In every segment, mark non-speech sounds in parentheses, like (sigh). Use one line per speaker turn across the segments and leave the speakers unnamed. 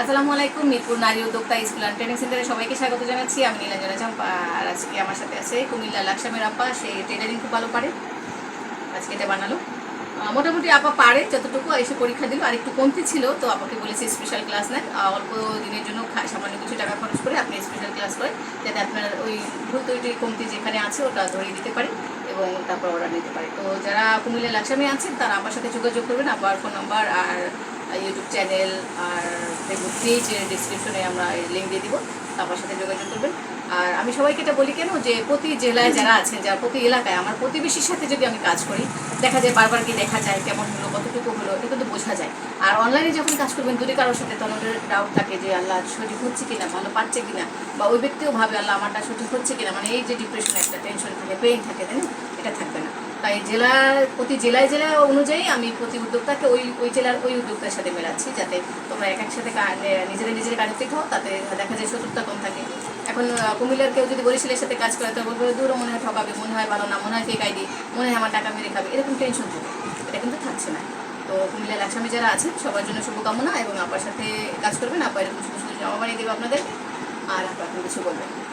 আসসালামু আলাইকুম, মিরপুর নারী উদ্যোক্তা স্কুল অ্যান্ড ট্রেনিং সেন্টারে সবাইকে স্বাগত জানাচ্ছি। আমি নীলাঞ্জনা চাম্পা আর আজকে আমার সাথে আছে কুমিল্লা লাকসামের আপা, সে টেলারিং খুব ভালো পারে। আজকে এটা বানালো। মোটামুটি আপা পারে যতটুকু, এসে পরীক্ষা দিল। আর একটু কমতি ছিল, তো আপাকে বলেছি স্পেশাল ক্লাস নেন। অল্প দিনের জন্য সামান্য কিছু টাকা খরচ করে আপনি স্পেশাল ক্লাস করেন, যাতে আপনার ওই ভুল তৈরি কমতি যেখানে আছে, ওটা ধরিয়ে দিতে পারে এবং তারপর অর্ডার নিতে পারে। তো যারা কুমিল্লা লাকসামে আছেন, তারা আমার সাথে যোগাযোগ করবেন আবার ফোন নাম্বার আর ইউটিউব চ্যানেল আর ফেসবুক পেজের ডিসক্রিপশনে আমরা লিঙ্ক দিয়ে দিব আমার সাথে যোগাযোগ করবেন। আর আমি সবাইকে এটা বলি কেন যে প্রতি জেলায় যারা আছেন, যারা প্রতি এলাকায়, আমার প্রতিবেশীর সাথে যদি আমি কাজ করি, দেখা যায় বারবার কি দেখা যায় কেমন হলো, কতটুকু হলো, এটা কিন্তু বোঝা যায়। আর অনলাইনে যখন কাজ করবেন দূরে কারোর সাথে তখন ডাউট থাকে যে আল্লাহ সঠিক হচ্ছে কিনা, ভালো পাচ্ছে কিনা, বা ওই ব্যক্তিও ভাবে আল্লাহ আমারটা সঠিক হচ্ছে কিনা মানে এই যে ডিপ্রেশন একটা টেনশন থাকে পেইন থাকে, তাই না? এটা থাকবে না। তাই জেলা, প্রতি জেলায় জেলা অনুযায়ী আমি প্রতি উদ্যোক্তাকে ওই ওই জেলার ওই উদ্যোক্তার সাথে মেলাচ্ছি যাতে তোমরা এক এক সাথে কা- নে- নিজেরা নিজেরা কানেক্টেড হও, তাতে দেখা যায় শত্রুতা কম থাকে। এখন কুমিল্লার কেউ যদি বরিশালের সাথে কাজ করে, তো বলবে দূরও মনে হয় ঠকাবে, মনে হয় ভালো না, মনে হয় ফেক আইডি মনে হয় আমার টাকা মেরে খাবে। এরকম টেনশন থাকে। এটা কিন্তু থাকছে না। তো কুমিল্লার আসামি যারা আছেন সবার জন্য শুভকামনা এবং আপনার সাথে কাজ করবেন। আপনার এরকম সুন্দর সুন্দর জামা বানিয়ে দেবো আপনাদের। আর আপনার কিছু বলবেন।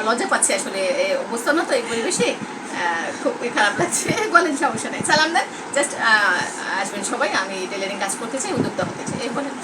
আমার লজ্জা পাচ্ছে আসলে অবস্থা না, তো এই পরিবেশে খুব খারাপ লাগছে। (laughs) বলেন, সমস্যা নেই। সালাম দেন। জাস্ট আসবেন সবাই, আমি টেলারিং কাজ করতে চাই, উদ্যোক্তা হতে চাই। এই বলেন